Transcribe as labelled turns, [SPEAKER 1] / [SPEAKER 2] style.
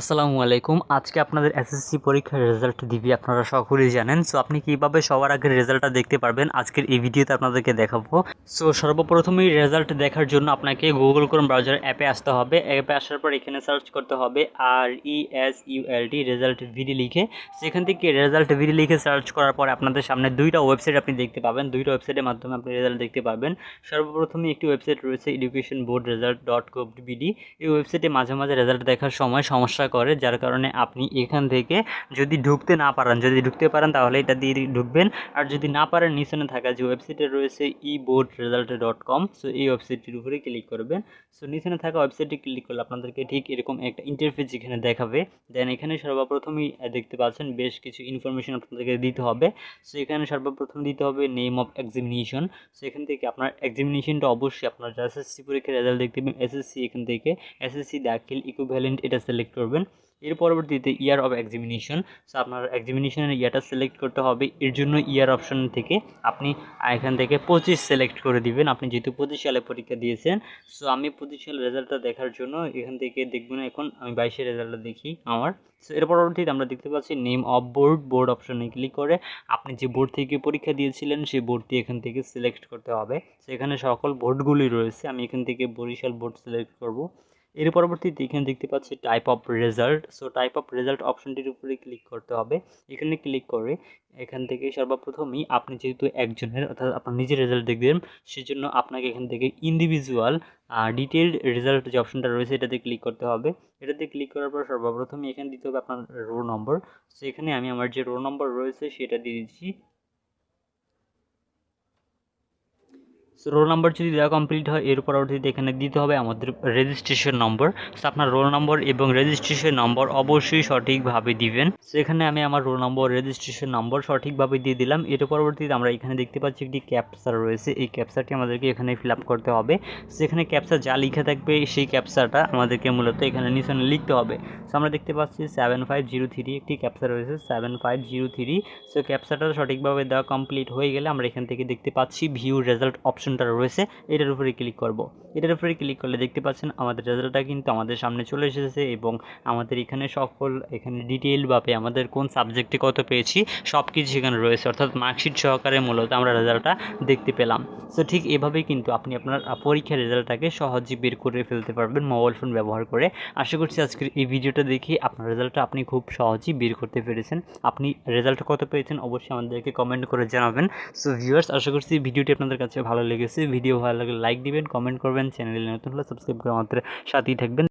[SPEAKER 1] আসসালামু আলাইকুম। আজকে আপনাদের এসএসসি পরীক্ষার রেজাল্ট দিবি, আপনারা সকলেই জানেন। সো আপনি কীভাবে সবার আগে রেজাল্টটা দেখতে পারবেন? আজকের এই ভিডিওতে আপনাদেরকে দেখাবো। সো সর্বপ্রথমেই রেজাল্ট দেখার জন্য আপনাকে গুগল ক্রোম ব্রাউজার অ্যাপে আসতে হবে। অ্যাপে আসার পর এখানে সার্চ করতে হবে আর ই এস রেজাল্ট ভিডি লিখে। সেখান থেকে রেজাল্ট ভিডি লিখে সার্চ করার পর আপনাদের সামনে দুইটা ওয়েবসাইট আপনি দেখতে পাবেন। দুইটা ওয়েবসাইটের মাধ্যমে আপনি রেজাল্ট দেখতে পাবেন সর্বপ্রথমে একটি ওয়েবসাইট রয়েছে education board result dot co BD এই ওয়েবসাইটে মাঝে মাঝে রেজাল্ট দেখার সময় সমস্যা করে, যার কারণে আপনি এখান থেকে যদি ঢুকতে না পারেন, যদি ঢুকতে পারেন তাহলে এটা দিয়ে ঢুকবেন। আর যদি না পারেন নিচনে থাকা যে ওয়েবসাইটে রয়েছে e board result dot com so এই ওয়েবসাইটটির উপরে ক্লিক করবেন সো নিচনে থাকা ওয়েবসাইটটি ক্লিক করলে আপনাদেরকে ঠিক এরকম একটা ইন্টারফেস এখানে দেখাবে। দেন এখানে সর্বপ্রথমেই দেখতে পাচ্ছেন বেশ কিছু ইনফরমেশন আপনাদেরকে দিতে হবে। সো এখানে সর্বপ্রথম দিতে হবে নেম অফ এক্সামিনেশন সো এখান থেকে আপনার এক্সামিনেশনটা অবশ্যই আপনার এসএসসি পরীক্ষার রেজাল্ট দেখতে পাবেন। এসএসসি এখান থেকে এসএসসি দাখিল ইকুভ্যালেন্ট এটা সিলেক্ট করবেন। এর পরবর্তীতে ইয়ার অফ এক্সামিনেশন সো আপনার এক্সামিনেশনের ইয়ারটা সিলেক্ট করতে হবে। এর জন্য ইয়ার অপশন থেকে আপনি এখান থেকে পঁচিশ সিলেক্ট করে দিবেন। আপনি যেহেতু পঁচিশ সালে পরীক্ষা দিয়েছেন। সো আমি পঁচিশ সালের রেজাল্টটা দেখার জন্য এখান থেকে দেখবেন এখন আমি বাইশের রেজাল্টটা দেখি আমার। সো এর পরবর্তীতে আমরা দেখতে পাচ্ছি নেম অফ বোর্ড বোর্ড অপশনে ক্লিক করে আপনি যে বোর্ড থেকে পরীক্ষা দিয়েছিলেন, সেই বোর্ডটি এখান থেকে সিলেক্ট করতে হবে। সেখানে সকল বোর্ডগুলি রয়েছে। আমি এখান থেকে বরিশাল বোর্ড সিলেক্ট করব। এর পরবর্তীতে এখানে দেখতে পাচ্ছি type of result so type of result অপশনটির উপরে ক্লিক করতে হবে। এখানে ক্লিক করে এখান থেকে সর্বপ্রথমেই আপনি যেহেতু একজনের অর্থাৎ আপনার নিজের রেজাল্ট দেখবেন, সেজন্য আপনাকে এখান থেকে ইন্ডিভিজুয়াল ডিটেলড রেজাল্ট যে অপশনটা রয়েছে এটাতে ক্লিক করতে হবে। এটাতে ক্লিক করার পর সর্বপ্রথমে এখানে দিতে হবে আপনার রোল নম্বর সো এখানে আমি আমার যে রোল নম্বর রয়েছে সেটা দিয়ে দিচ্ছি সো রোল নাম্বার যদি দেওয়া কমপ্লিট হয়, এর পরবর্তীতে এখানে দিতে হবে আমাদের রেজিস্ট্রেশন নম্বর সো আপনার রোল নম্বর এবং রেজিস্ট্রেশন নম্বর অবশ্যই সঠিকভাবে দিবেন। সেখানে আমি আমার রোল নম্বর রেজিস্ট্রেশন নম্বর সঠিকভাবে দিয়ে দিলাম। এর পরবর্তীতে আমরা এখানে দেখতে পাচ্ছি একটি ক্যাপচার রয়েছে। এই ক্যাপচারটি আমাদেরকে এখানে ফিল করতে হবে। সেখানে ক্যাপচার যা লিখে থাকবে, সেই ক্যাপচারটা আমাদেরকে মূলত এখানে নিচনে লিখতে হবে। সো আমরা দেখতে পাচ্ছি সেভেন ফাইভ জিরো থ্রি একটি ক্যাপচার রয়েছে। Seven five zero three so ক্যাপচারটা সঠিকভাবে দেওয়া কমপ্লিট হয়ে গেলে আমরা এখান থেকে দেখতে পাচ্ছি ভিউ রেজাল্ট অপশনটা রয়েছে, এটার উপরে ক্লিক করব। এটার উপরে ক্লিক করলে দেখতে পাচ্ছেন আমাদের রেজাল্টটা কিন্তু আমাদের সামনে চলে এসেছে এবং আমাদের এখানে সকল, এখানে ডিটেলভাবে আমাদের কোন সাবজেক্টে কত পেয়েছি সব কিছু এখানে রয়েছে। অর্থাৎ মার্কশিট সহকারে মূলত আমরা রেজাল্টটা দেখতে পেলাম। সো ঠিক এভাবেই কিন্তু আপনি আপনার পরীক্ষার রেজাল্টটাকে সহজে বের করে ফেলতে পারবেন মোবাইল ফোন ব্যবহার করে। আশা করছি আজকের এই ভিডিওটা দেখে আপনার রেজাল্টটা আপনি খুব সহজেই বের করতে পেরেছেন। আপনি রেজাল্ট কত পেয়েছেন অবশ্যই আমাদেরকে কমেন্ট করে জানাবেন। সো ভিউয়ার্স আশা করছি ভিডিওটি আপনাদের কাছে ভালো লেগেছে ভিডিও ভালো লাগলে লাইক দিবেন কমেন্ট করবেন চ্যানেলে নতুন হলে সাবস্ক্রাইব করে আমাদের সাথেই থাকবেন।